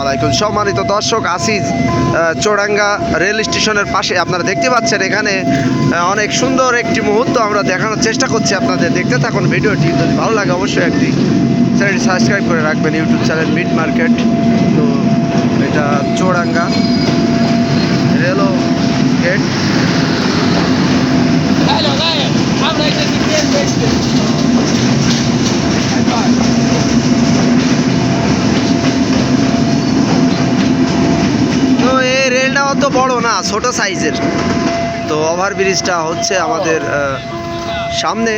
আলাইকুম। সম্মানিত দর্শক আসিজ চৌরাঙ্গা রেল স্টেশনের পাশে আপনারা দেখতে পাচ্ছেন এখানে অনেক সুন্দর একটি মুহূর্ত আমরা দেখানোর চেষ্টা করছি আপনাদের। দেখতে থাকুন ভিডিওটি, যদি ভালো লাগে অবশ্যই একটি চ্যানেলটি সাবস্ক্রাইব করে রাখবেন, ইউটিউব চ্যানেল মিট মার্কেট। তো, এটা চৌরাঙ্গা রেলো গেট। না, ছোট সাইজের। তো ওভারব্রিজটা হচ্ছে আমাদের সামনে।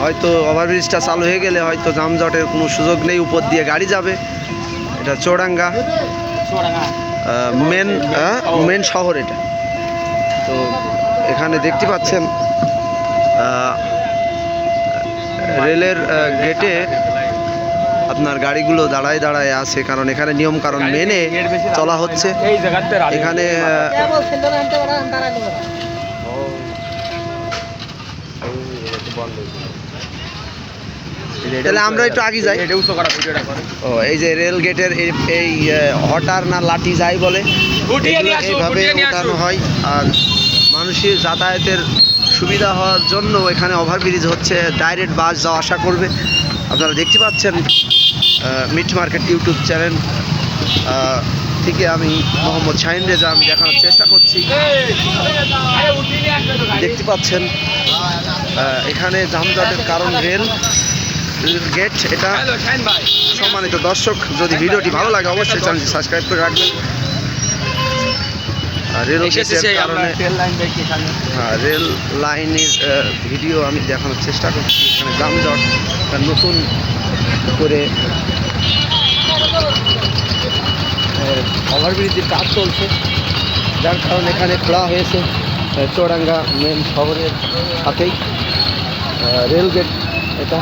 হয়তো ওভারব্রিজটা চালু হয়ে গেলে হয়তো যানজটের কোনো সুযোগ নেই, উপর দিয়ে গাড়ি যাবে। এটা চৌরাঙ্গা মেন মেন শহর এটা। তো এখানে দেখতে পাচ্ছেন রেলের গেটে আপনার গাড়িগুলো দাঁড়ায় দাঁড়ায় আছে কারণ এখানে নিয়ম কারণ মেনে চলা হচ্ছে। এখানে তাহলে আমরা একটু আগে যাই। ও এই যে রেল গেটের এই হটার না লাঠি যাই বলে এইভাবে ওঠানো হয়। আর মানুষের যাতায়াতের সুবিধা হওয়ার জন্য এখানে ওভারব্রিজ হচ্ছে ডাইরেক্ট বাস যাওয়া আসা করবে। আপনারা দেখতে পাচ্ছেন মিট মার্কেট ইউটিউব চ্যানেল থেকে আমি মোহাম্মদ শাহিন রেজা, আমি দেখানোর চেষ্টা করছি। দেখতে পাচ্ছেন এখানে যানজটের কারণ রেল গেট, এটা সম্মানিত দর্শক, যদি ভিডিওটি ভালো লাগে, অবশ্যই চ্যানেলটি সাবস্ক্রাইব করে রাখবেন এখানে। হ্যাঁ রেল লাইনের ভিডিও আমি দেখানোর চেষ্টা করছি। এখানে যানজট নতুন করে ওভারব্রিজের কাজ চলছে। যার কারণে এখানে খোলা হয়েছে চৌরাঙ্গা মেন শহরের সাথেই। রেল গেট এটা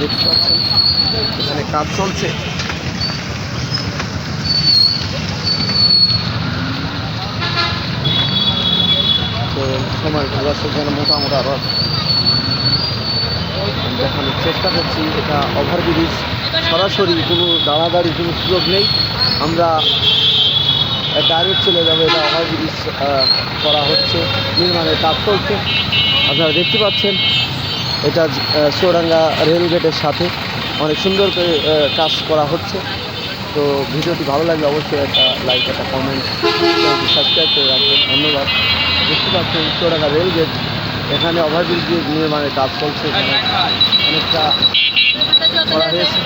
দেখতে পাচ্ছেন। এখানে কাজ চলছে তো সময় দর্শক যেন মোটামুটি আবার দেখানোর চেষ্টা করছি। এটা ওভারব্রিজ সরাসরি কোনো দাঁড়াদাঁড়ি, কোনো সুযোগ নেই। আমরা ডাইরেক্ট চলে যাব, এটা ওভারব্রিজ করা হচ্ছে। নির্মাণের কাজ চলছে। আপনারা দেখতে পাচ্ছেন, এটা চৌরাঙ্গা রেল গেটের সাথে অনেক সুন্দর করে কাজ করা হচ্ছে। তো ভিডিওটি ভালো লাগলে অবশ্যই একটা লাইক একটা কমেন্ট সাবস্ক্রাইব করে রাখবেন। ধন্যবাদ। দেখতে পাচ্ছেন চৌরাঙ্গা রেল গেট এখানে ওভারব্রিজ নির্মাণের কাজ চলছে এখানে। অনেকটা করা হয়েছে।